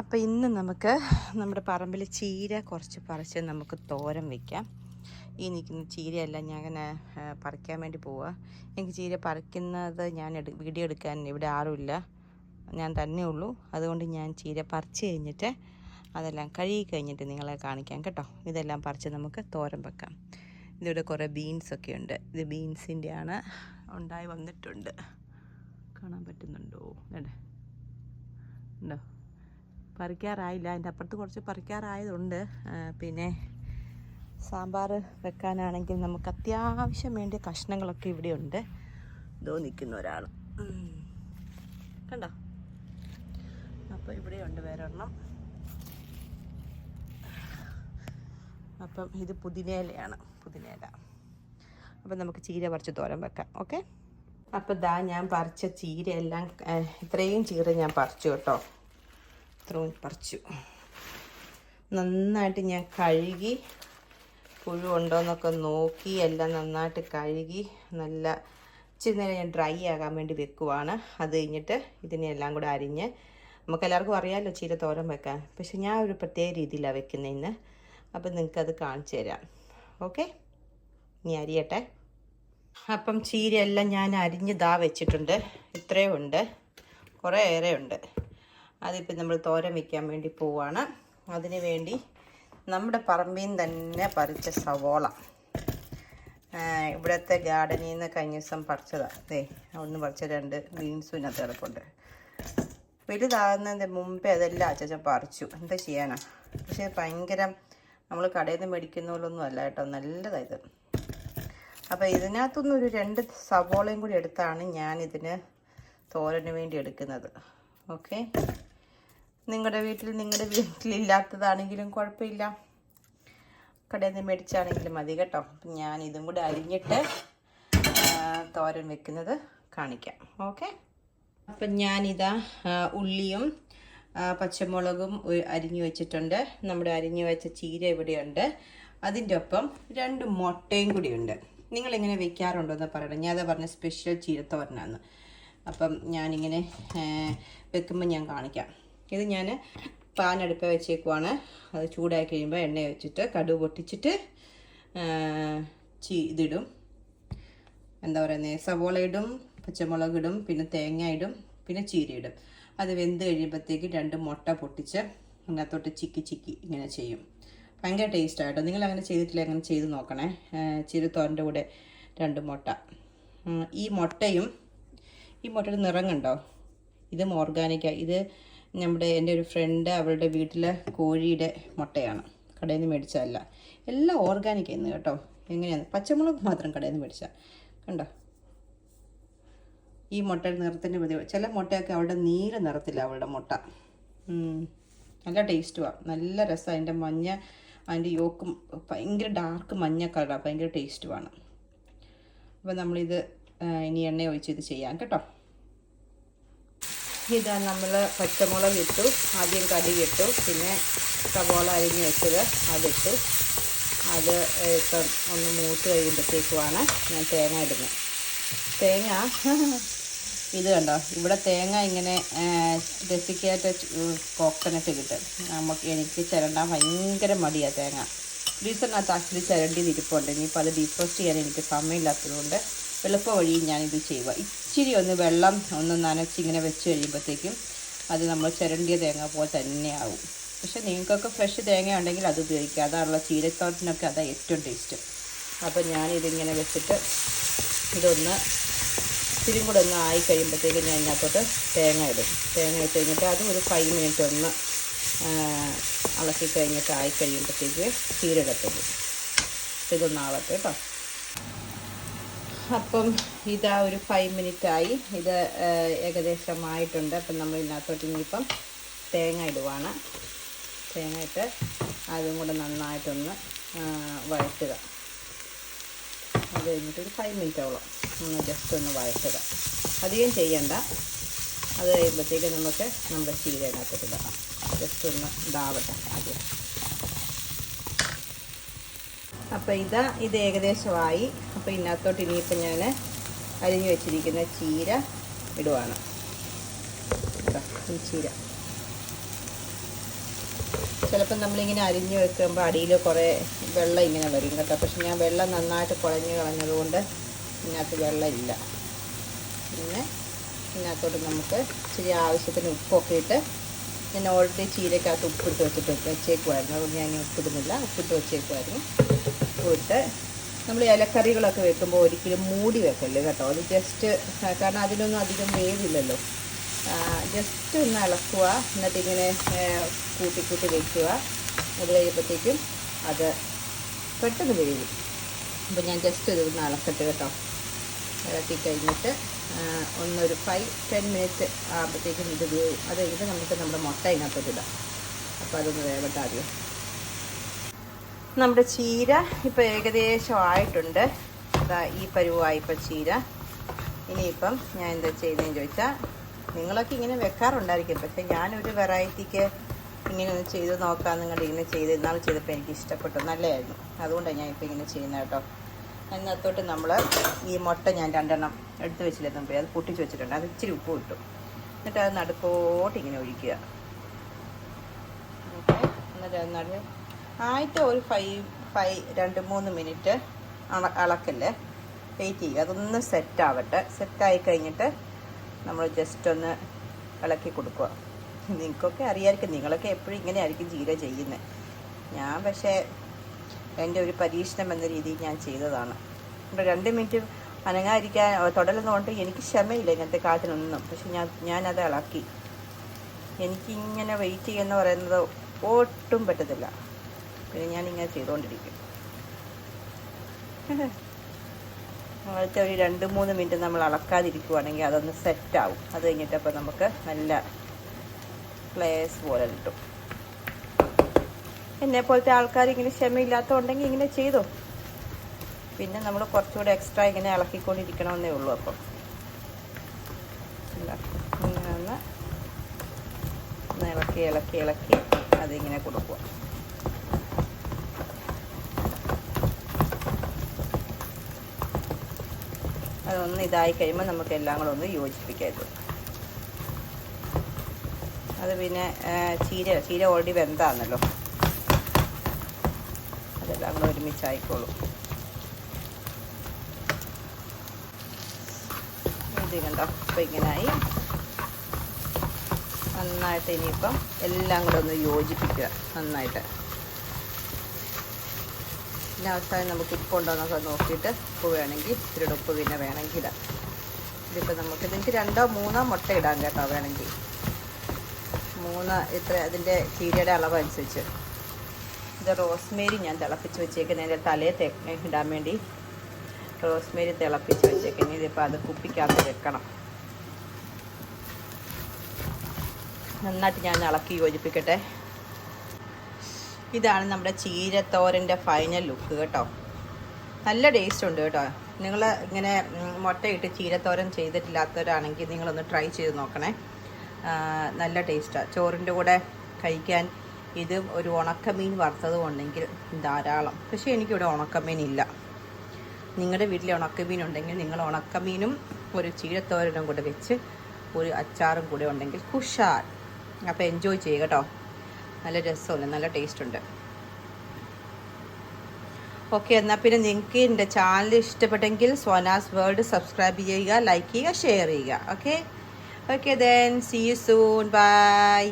അപ്പോൾ ഇന്ന് നമുക്ക് നമ്മുടെ പറമ്പിൽ ചീര കുറച്ച് പറിച്ച് നമുക്ക് തോരൻ വെക്കാം. ഈ നിൽക്കുന്ന ചീരയെല്ലാം ഞാൻ അങ്ങനെ പറിക്കാൻ വേണ്ടി പോവുക എനിക്ക് ചീര പറിക്കുന്നത് ഞാൻ എടു വീഡിയോ എടുക്കാൻ ഇവിടെ ആരുമില്ല. ഞാൻ തന്നെ ഉള്ളൂ. അതുകൊണ്ട് ഞാൻ ചീര പറിച്ച് കഴിഞ്ഞിട്ട് അതെല്ലാം കഴുകി കഴിഞ്ഞിട്ട് നിങ്ങളെ കാണിക്കാം കേട്ടോ. ഇതെല്ലാം പറിച്ച് നമുക്ക് തോരൻ വെക്കാം. ഇതിവിടെ കുറേ ബീൻസൊക്കെ ഉണ്ട്. ഇത് ബീൻസിന്റെ ആണ് ഉണ്ടായി വന്നിട്ടുണ്ട്. കാണാൻ പറ്റുന്നുണ്ടോ? ഉണ്ടോ? പറിക്കാറായില്ല. അതിന്റെ അപ്പുറത്ത് കുറച്ച് പറിക്കാറായതുണ്ട്. പിന്നെ സാമ്പാർ വെക്കാനാണെങ്കിൽ നമുക്ക് അത്യാവശ്യം വേണ്ടിയ കഷ്ണങ്ങളൊക്കെ ഇവിടെ ഉണ്ട് ഇതോ നിൽക്കുന്ന ഒരാൾ കണ്ടോ? അപ്പോൾ ഇവിടെ ഉണ്ട് വേറെ ഒരെണ്ണം അപ്പം ഇത് പുതിനയിലയാണ്. പുതിനയില. അപ്പം നമുക്ക് ചീര പറിച്ച് തോരൻ വെക്കാം. ഓക്കെ? അപ്പം ദാ ഞാൻ പറിച്ച ചീരയെല്ലാം എല്ലാം ഇത്രയും ചീര ഞാൻ പറിച്ചു കേട്ടോ. ഇത്രയും പറിച്ചു. നന്നായിട്ട് ഞാൻ കഴുകി പുഴു ഉണ്ടോയെന്നൊക്കെ നോക്കി എല്ലാം നന്നായിട്ട് കഴുകി നല്ല ഇച്ചിരി നേരം ഞാൻ ഡ്രൈ ആകാൻ വേണ്ടി വെക്കുവാണ്. അത് കഴിഞ്ഞിട്ട് ഇതിനെല്ലാം കൂടെ അരിഞ്ഞ് നമുക്ക് എല്ലാവർക്കും അറിയാമല്ലോ ചീര തോരൻ വെക്കാൻ. പക്ഷെ ഞാൻ ഒരു പ്രത്യേക രീതിയിലാണ് വെക്കുന്നത് ഇന്ന്. അപ്പം നിങ്ങൾക്കത് കാണിച്ചു തരാം. ഓക്കെ? ഇനി അരിയട്ടെ. അപ്പം ചീരയെല്ലാം ഞാൻ അരിഞ്ഞ് ദാ വെച്ചിട്ടുണ്ട്. ഇത്രയും ഉണ്ട്. കുറേ ഏറെ ഉണ്ട് അതിപ്പോൾ നമ്മൾ തോരൻ വയ്ക്കാൻ വേണ്ടി പോവാണ്. അതിന് വേണ്ടി നമ്മുടെ പറമ്പിൽ നിന്ന് തന്നെ പറിച്ച സവോള. ഇവിടുത്തെ ഗാർഡനിൽ നിന്ന് കഴിഞ്ഞ ദിവസം പറിച്ചതാണ് അതെ അവിടുന്ന് പറിച്ച രണ്ട് ബീൻസും ഇതിനകത്ത് കിടപ്പുണ്ട്. വലുതാകുന്നതിന്റെ മുമ്പേ അതെല്ലാം അച്ഛൻ പറിച്ചു. എന്താ ചെയ്യാനാ? പക്ഷേ ഭയങ്കര നമ്മൾ കടയിൽ നിന്ന് മേടിക്കുന്ന പോലൊന്നും അല്ല കേട്ടോ. നല്ലതായത്. അപ്പോൾ ഇതിനകത്തുനിന്ന് ഒരു രണ്ട് സവോളയും കൂടി എടുത്താണ് ഞാനിതിന് തോരന് വേണ്ടി എടുക്കുന്നത്. ഓക്കെ? നിങ്ങളുടെ വീട്ടിൽ നിങ്ങളുടെ വീട്ടിലില്ലാത്തതാണെങ്കിലും കുഴപ്പമില്ല കടയിൽ നിന്ന് മേടിച്ചാണെങ്കിലും മതി കേട്ടോ. ഞാൻ ഇതും കൂടെ അരിഞ്ഞിട്ട് തോരൻ വെക്കുന്നത് കാണിക്കാം. ഓക്കെ? അപ്പം ഞാനിതാ ഉള്ളിയും പച്ചമുളകും അരിഞ്ഞു വെച്ചിട്ടുണ്ട്. നമ്മുടെ അരിഞ്ഞു വെച്ച ചീര ഇവിടെയുണ്ട്. അതിന്റെ ഒപ്പം രണ്ട് മുട്ടയും കൂടിയുണ്ട്. നിങ്ങളിങ്ങനെ വെക്കാറുണ്ടോ എന്ന് പറയണം. ഞാൻ അതാ പറഞ്ഞ സ്പെഷ്യൽ ചീരത്തോരനാന്ന്. അപ്പം ഞാനിങ്ങനെ വെക്കുമ്പോൾ ഞാൻ കാണിക്കാം. ഇത് ഞാൻ പാൻ അടുപ്പ് വെച്ചേക്കുവാണ്. അത് ചൂടായി കഴിയുമ്പോൾ എണ്ണ വെച്ചിട്ട് കടു പൊട്ടിച്ചിട്ട് ചീ ഇതിടും. എന്താ പറയുന്നത് സവോള ഇടും പച്ചമുളക് ഇടും പിന്നെ തേങ്ങ ഇടും പിന്നെ ചീര ഇടും. അത് വെന്ത് കഴിയുമ്പോഴത്തേക്ക് രണ്ട് മുട്ട പൊട്ടിച്ച് അതിനകത്തോട്ട് ചിക്കി ചിക്കി ഇങ്ങനെ ചെയ്യും. ഭയങ്കര ടേസ്റ്റായിട്ടോ നിങ്ങൾ അങ്ങനെ ചെയ്തിട്ടില്ല? അങ്ങനെ ചെയ്ത് നോക്കണേ. ചിരുത്തോരന്റെ കൂടെ രണ്ട് മുട്ട. ഈ മുട്ടയും ഈ മുട്ടയുടെ നിറം കണ്ടോ? ഇതും ഓർഗാനിക്കാണ് ഇത് നമ്മുടെ എന്റെ ഒരു ഫ്രണ്ട് അവളുടെ വീട്ടിലെ കോഴിയുടെ മുട്ടയാണ്. കടയിൽ നിന്ന് മേടിച്ചതല്ല. എല്ലാം ഓർഗാനിക് ആയിരുന്നു കേട്ടോ. എങ്ങനെയാണ് പച്ചമുളക് മാത്രം കടയിൽ നിന്ന് മേടിച്ച കണ്ടോ? ഈ മുട്ടയുടെ നിറത്തിന്റെ മതി ചില മുട്ടയൊക്കെ അവളുടെ നീല നിറത്തില്ല അവളുടെ മുട്ട. നല്ല ടേസ്റ്റുമാണ് നല്ല രസമാണ് അതിന്റെ മഞ്ഞ അതിന്റെ യോക്കും ഭയങ്കര ഡാർക്ക് മഞ്ഞ കളറാണ് ഭയങ്കര ടേസ്റ്റുമാണ് അപ്പോൾ നമ്മളിത് ഇനി എണ്ണ ഒഴിച്ച് ഇത് ചെയ്യാം കേട്ടോ. ഇതാ നമ്മൾ പച്ചമുളക് ഇട്ടു. ആദ്യം കടുകിട്ടു. പിന്നെ സവോള അരിഞ്ഞ് വെച്ചത് അതിട്ടു. അത് ഇപ്പം ഒന്ന് മൂത്ത് കഴിയുമ്പോഴത്തേക്കുമാണ് ഞാൻ തേങ്ങ ഇടുന്നത്. തേങ്ങ ഇത് കണ്ടോ? ഇവിടെ തേങ്ങ ഇങ്ങനെ രസിക്കാത്ത കോക്കനട്ട് കിട്ടും. നമുക്ക് എനിക്ക് ചിരണ്ടാൻ ഭയങ്കര മടിയാണ് തേങ്ങ. ഫ്രീസറിനകത്ത് ആക്ച്വലി ചിരണ്ടി ഇരിപ്പുണ്ട് ഇനിയിപ്പോൾ അത് ഡീഫ്രോസ്റ്റ് ചെയ്യാൻ എനിക്ക് സമയമില്ലാത്തതുകൊണ്ട് എളുപ്പ വഴി ഞാനിത് ചെയ്യുക. ഇച്ചിരി ഒന്ന് വെള്ളം ഒന്ന് നനച്ചിങ്ങനെ വെച്ച് കഴിയുമ്പോഴത്തേക്കും അത് നമ്മൾ ചിരണ്ടിയ തേങ്ങ പോലെ തന്നെയാവും പക്ഷെ നിങ്ങൾക്കൊക്കെ ഫ്രഷ് തേങ്ങ ഉണ്ടെങ്കിൽ അത് ഉപയോഗിക്കുക. അതാണുള്ള ചീരത്തോട്ടിനൊക്കെ അതാണ് ഏറ്റവും ടേസ്റ്റ് അപ്പോൾ ഞാനിതിങ്ങനെ വെച്ചിട്ട് ഇതൊന്ന് ഇത്തിരി കൂടെ ഒന്ന് ആയി കഴിയുമ്പോഴത്തേക്കും ഞാൻ ഇതിനകത്തോട്ട് തേങ്ങ ഇടും. തേങ്ങ ഇട്ട് കഴിഞ്ഞിട്ട് അതും ഒരു ഫൈവ് മിനിറ്റ് ഒന്ന് അളക്കി കഴിഞ്ഞിട്ട് ആയി കഴിയുമ്പോഴത്തേക്ക് ചീരടത്തുള്ളൂ ഇതൊന്ന് ആവട്ടെ കേട്ടോ അപ്പം ഇതാ ഒരു ഫൈവ് മിനിറ്റ് ആയി. ഇത് ഏകദേശമായിട്ടുണ്ട്. അപ്പം നമ്മൾ ഇതിനകത്തോട്ട് ഇനിയിപ്പം തേങ്ങ ഇടുവാണ്. തേങ്ങ ഇട്ട് അതും കൂടെ നന്നായിട്ടൊന്ന് വഴറ്റുക. അത് കഴിഞ്ഞിട്ട് ഒരു ഫൈവ് മിനിറ്റോളം ഒന്ന് ജസ്റ്റ് ഒന്ന് വഴറ്റുക. അധികം ചെയ്യണ്ട. അത് കഴിയുമ്പോഴത്തേക്ക് നമുക്ക് നമ്മുടെ ചീര ഇതിനകത്തോട്ട് ഇടാം. ജസ്റ്റ് ഒന്ന് ഇതാവട്ടെ ആദ്യം. അപ്പോൾ ഇതാ ഇത് ഏകദേശമായി. അപ്പോൾ ഇതിനകത്തോട്ട് ഇനിയിപ്പോൾ ഞാൻ അരിഞ്ഞു വെച്ചിരിക്കുന്ന ചീര ഇടുവാണ്. ചീര. ചിലപ്പോൾ നമ്മളിങ്ങനെ അരിഞ്ഞ് വെക്കുമ്പോൾ അടിയിൽ കുറേ വെള്ളം ഇങ്ങനെ വരും കേട്ടോ. പക്ഷെ ഞാൻ വെള്ളം നന്നായിട്ട് കുഴഞ്ഞ് കളഞ്ഞതുകൊണ്ട് ഇതിനകത്ത് വെള്ളമില്ല. പിന്നെ ഇതിനകത്തോട്ട് നമുക്ക് ഇച്ചിരി ആവശ്യത്തിന് ഉപ്പൊക്കെ ഇട്ട് ഞാൻ ഓൾറെഡി ചീരക്കകത്ത് ഉപ്പിട്ട് വെച്ചിട്ട് വെച്ചേക്കുമായിരുന്നു അതുകൊണ്ട് ഞാൻ ഉപ്പിടുന്നില്ല. ഉപ്പിട്ട് വെച്ചേക്കുമായിരുന്നു ഉപ്പിട്ട് നമ്മൾ ഇലക്കറികളൊക്കെ വെക്കുമ്പോൾ ഒരിക്കലും മൂടി വെക്കല്ലേ കേട്ടോ? അത് ജസ്റ്റ് കാരണം അതിനൊന്നും അധികം വേവില്ലല്ലോ. ജസ്റ്റ് ഒന്ന് ഇളക്കുക. എന്നിട്ട് ഇങ്ങനെ കൂട്ടിക്കൂട്ടി കൂട്ടി കൂട്ടി വെക്കുക. അത് കഴിയുമ്പോഴത്തേക്കും അത് പെട്ടെന്ന് വേവും അപ്പോൾ ഞാൻ ജസ്റ്റ് ഇത് ഒന്ന് ഇളക്കട്ടെ കേട്ടോ. ഇളക്കി കഴിഞ്ഞിട്ട് ഒന്നൊരു ഫൈവ് ടെൻ മിനിറ്റ് ആകുമ്പോഴത്തേക്കും ഇത് വേവും. അത് കഴിഞ്ഞിട്ട് നമുക്ക് നമ്മുടെ മുട്ട ഇതിനകത്തോട്ട് ഇടാം. അപ്പോൾ അതൊന്ന് വേവട്ടെ ആദ്യം. നമ്മുടെ ചീര ഇപ്പോൾ ഏകദേശം ആയിട്ടുണ്ട് അതാ ഈ പരുവായി ഇപ്പോൾ ചീര. ഇനിയിപ്പം ഞാൻ എന്താ ചെയ്യുന്നതെന്ന് ചോദിച്ചാൽ നിങ്ങളൊക്കെ ഇങ്ങനെ വെക്കാറുണ്ടായിരിക്കും. പക്ഷേ ഞാനൊരു വെറൈറ്റിക്ക് ഇങ്ങനെ ഒന്ന് ചെയ്ത് നോക്കാം നിങ്ങളുടെ ഇങ്ങനെ ചെയ്ത് ഇന്നാൾ ചെയ്തപ്പോൾ എനിക്ക് ഇഷ്ടപ്പെട്ടു. നല്ലതായിരുന്നു. അതുകൊണ്ടാണ് ഞാൻ ഇപ്പോൾ ഇങ്ങനെ ചെയ്യുന്നത് കേട്ടോ. എന്നത്തോട്ട് നമ്മൾ ഈ മുട്ട ഞാൻ രണ്ടെണ്ണം എടുത്ത് വെച്ചില്ലായിരുന്നു പോയി അത് പൊട്ടിച്ച് വെച്ചിട്ടുണ്ട്. അത് ഇച്ചിരി ഉപ്പ് കിട്ടും എന്നിട്ട് അത് നടുക്കോട്ട് ഇങ്ങനെ ഒഴിക്കുക. എന്നിട്ട് അത് നടു ആദ്യത്തെ ഒരു ഫൈവ് ഫൈവ് രണ്ട് മൂന്ന് മിനിറ്റ് അള അളക്കല്ലേ വെയിറ്റ് ചെയ്യുക. അതൊന്ന് സെറ്റാവട്ടെ സെറ്റായി കഴിഞ്ഞിട്ട് നമ്മൾ ജസ്റ്റ് ഒന്ന് ഇളക്കി കൊടുക്കുക. നിങ്ങൾക്കൊക്കെ അറിയാമായിരിക്കും നിങ്ങളൊക്കെ എപ്പോഴും ഇങ്ങനെ ആയിരിക്കും ജീര ചെയ്യുന്നത് ഞാൻ പക്ഷേ എന്റെ ഒരു പരീക്ഷണം എന്ന രീതിയിൽ ഞാൻ ചെയ്തതാണ്. ഇപ്പോൾ രണ്ട് മിനിറ്റ് അനങ്ങാതിരിക്കാൻ തുടരുന്നതുകൊണ്ട് എനിക്ക് ക്ഷമയില്ല ഇങ്ങനത്തെ കാറ്റിനൊന്നും പക്ഷെ ഞാൻ ഞാനത് ഇളക്കി. എനിക്കിങ്ങനെ വെയിറ്റ് ചെയ്യുന്ന പറയുന്നത് ഒട്ടും പറ്റത്തില്ല. പിന്നെ ഞാനിങ്ങനെ ചെയ്തുകൊണ്ടിരിക്കും അങ്ങനത്തെ ഒരു രണ്ട് മൂന്ന് മിനിറ്റ് നമ്മൾ അളക്കാതിരിക്കുവാണെങ്കിൽ അതൊന്ന് സെറ്റാവും. അത് കഴിഞ്ഞിട്ടപ്പോൾ നമുക്ക് നല്ല പ്ലേസ് പോലെ കിട്ടും. എന്നെ പോലത്തെ ആൾക്കാർ ഇങ്ങനെ ക്ഷമയില്ലാത്തതുണ്ടെങ്കിൽ ഇങ്ങനെ ചെയ്തു. പിന്നെ നമ്മൾ കുറച്ചുകൂടെ എക്സ്ട്രാ ഇങ്ങനെ ഇളക്കിക്കൊണ്ടിരിക്കണമെന്നേ ഉള്ളൂ അപ്പം. ഇങ്ങനെ ഇളക്കി ഇളക്കി ഇളക്കി അതിങ്ങനെ കൊടുക്കുക. അതൊന്ന് ഇതായി കഴിയുമ്പോൾ നമുക്ക് എല്ലാം കൂടെ ഒന്ന് യോജിപ്പിക്കാം അത് പിന്നെ ചീര ചീര ഓൾറെഡി വെന്താണല്ലോ. അതെല്ലാം കൂടെ ഒരുമിച്ചായിക്കോളും. ഇത് കണ്ടോ? ഇപ്പം ഇങ്ങനായി. നന്നായിട്ട് ഇനിയിപ്പം എല്ലാം കൂടെ ഒന്ന് യോജിപ്പിക്കുക. നന്നായിട്ട്. പിന്നെ അവസാനം നമുക്ക് ഉപ്പുണ്ടോന്നൊക്കെ നോക്കിയിട്ട് ഉപ്പ് വേണമെങ്കിൽ ഇത്തിരി ഉപ്പ് പിന്നെ വേണമെങ്കിൽ ഇടാം. ഇതിപ്പോൾ നമുക്ക് നിങ്ങൾക്ക് രണ്ടോ മൂന്നോ മുട്ട ഇടാം കേട്ടോ വേണമെങ്കിൽ. മൂന്ന് ഇത്ര അതിന്റെ ചീരയുടെ അളവ് അനുസരിച്ച്. ഇത് റോസ്മേരി ഞാൻ തിളപ്പിച്ച് വെച്ചേക്കുന്നതിന്റെ തലയെ തെ ഇടാൻ വേണ്ടി റോസ്മേരി തിളപ്പിച്ച് വെച്ചേക്കുന്നത് ഇതിപ്പോൾ അത് കുപ്പിക്കകത്ത് വെക്കണം. നന്നായിട്ട് ഞാൻ ഇളക്കി യോജിപ്പിക്കട്ടെ. ഇതാണ് നമ്മുടെ ചീരത്തോരന്റെ ഫൈനൽ ലുക്ക് കേട്ടോ. നല്ല ടേസ്റ്റ് ഉണ്ട് കേട്ടോ. നിങ്ങൾ ഇങ്ങനെ മുട്ടയിട്ട് ചീരത്തോരൻ ചെയ്തിട്ടില്ലാത്തവരാണെങ്കിൽ നിങ്ങളൊന്ന് ട്രൈ ചെയ്ത് നോക്കണേ. നല്ല ടേസ്റ്റാണ് ചോറിന്റെ കൂടെ കഴിക്കാൻ ഇത് ഒരു ഉണക്കമീൻ വറുത്തതും ഉണ്ടെങ്കിൽ ധാരാളം. പക്ഷേ എനിക്കിവിടെ ഉണക്കമീൻ ഇല്ല. നിങ്ങളുടെ വീട്ടിൽ ഉണക്കമീൻ ഉണ്ടെങ്കിൽ നിങ്ങൾ ഉണക്കമീനും ഒരു ചീരത്തോരനും കൂടെ വെച്ച് ഒരു അച്ചാറും കൂടെ ഉണ്ടെങ്കിൽ കുഷാൽ. അപ്പോൾ എൻജോയ് ചെയ്യുക കേട്ടോ. നല്ല രസമുണ്ട് നല്ല ടേസ്റ്റ് ഉണ്ട് ഓക്കെ എന്നാൽ പിന്നെ നിങ്ങൾക്ക് എന്റെ ചാനൽ ഇഷ്ടപ്പെട്ടെങ്കിൽ സോനാസ് വേൾഡ് സബ്സ്ക്രൈബ് ചെയ്യുക ലൈക്ക് ചെയ്യുക ഷെയർ ചെയ്യുക. Okay? Okay then see you soon bye